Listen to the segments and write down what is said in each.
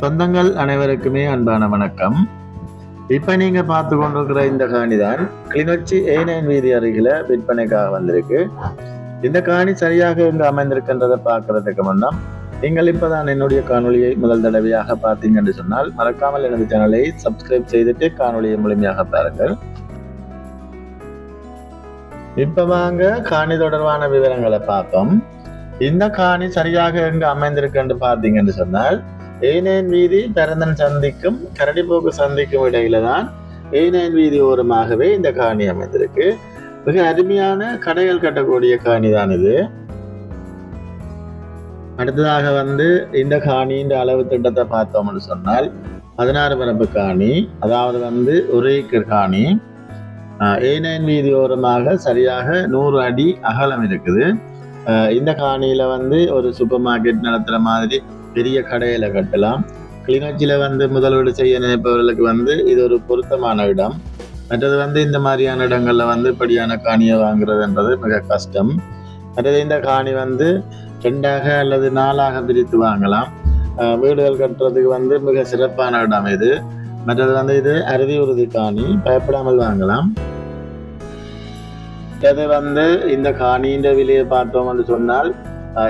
சொந்தங்கள் அனைவருக்குமே அன்பான வணக்கம். இப்ப நீங்க பார்த்து கொண்டிருக்கிற இந்த காணி தான் கிளிநொச்சி ஏ நைன் வீதி அருகில விற்பனைக்காக வந்திருக்கு. இந்த காணி சரியாக எங்க அமைந்திருக்கின்றதை பார்க்கறதுக்கு முன்னம் நீங்கள் இப்பதான் என்னுடைய காணொலியை முதல் தடவையாக பார்த்தீங்கன்னு சொன்னால் மறக்காமல் எனது சேனலை சப்ஸ்கிரைப் செய்துட்டு காணொலியை முழுமையாக பாருங்கள். இப்ப வாங்க காணி தொடர்பான விவரங்களை பார்ப்போம். இந்த காணி சரியாக எங்க அமைந்திருக்குன்னு பார்த்தீங்கன்னு சொன்னால் ஏனேன் வீதி பிறந்தன் சந்திக்கும் கரடிப்போக்கு சந்திக்கும் இடையில தான் ஏனேன் வீதி ஓரமாகவே இந்த காணி அமைந்திருக்கு. மிக அருமையான கடைகள் கட்டக்கூடிய காணி தான் இது. அடுத்ததாக வந்து இந்த காணியின் அளவு திட்டத்தை பார்த்தோம்னு சொன்னால் பதினாறு பரப்பு காணி அதாவது வந்து ஒரு ஏக்கர் காணி. ஏனைன் வீதி ஓரமாக சரியாக நூறு அடி அகலம் இருக்குது. இந்த காணியில வந்து ஒரு சூப்பர் மார்க்கெட் நடத்துகிற மாதிரி பெரிய கடையில கட்டலாம். கிளிநொச்சியில வந்து முதலீடு செய்ய நினைப்பவர்களுக்கு வந்து இது ஒரு பொருத்தமான இடம். மற்றது வந்து இந்த மாதிரியான இடங்கள்ல வந்து இப்படியான காணியை வாங்குறதுன்றது மிக கஷ்டம். மற்றது இந்த காணி வந்து ரெண்டாக அல்லது நாலாக பிரித்து வாங்கலாம். வீடுகள் கட்டுறதுக்கு வந்து மிக சிறப்பான இடம் இது. மற்றது வந்து இது அறுதி உறுதி காணி பயப்படாமல் வாங்கலாம். மற்றது வந்து இந்த காணின்ற விலையை பார்த்தோம் என்று சொன்னால்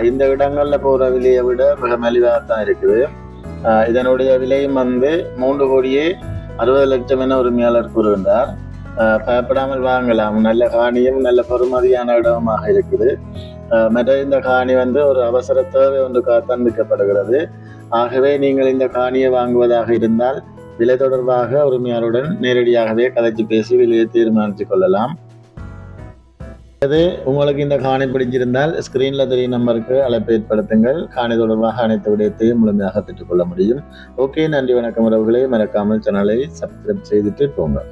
இந்த இடங்கள்ல போற விலையை விட மிக மலிவாக தான் இருக்குது இதனுடைய விலையும் வந்து மூன்று கோடியே அறுபது லட்சம் என உரிமையாளர் கூறுகின்றார் பயப்படாமல் வாங்கலாம் நல்ல காணியும் நல்ல பெறுமதியான இடமாக இருக்குது மற்ற இந்த காணி வந்து ஒரு அவசர தேவை ஒன்றுக்காக தான் விற்கப்படுகிறது ஆகவே நீங்கள் இந்த காணியை வாங்குவதாக இருந்தால் விலை தொடர்பாக உரிமையாளருடன் நேரடியாகவே கதைச்சு பேசி விலையை தீர்மானித்துக் கொள்ளலாம் அது உங்களுக்கு இந்த காணி பிடிச்சிருந்தால் ஸ்கிரீன்ல தெரியும் நம்பருக்கு அழைப்பு ஏற்படுத்துங்கள். காணி தொடர்பாக அனைத்து விடயத்தையும் முழுமையாக பெற்றுக்கொள்ள முடியும். ஓகே நன்றி வணக்கம் உறவுகளே. மறக்காமல் சேனலை சப்ஸ்கிரைப் செய்துட்டு போங்க.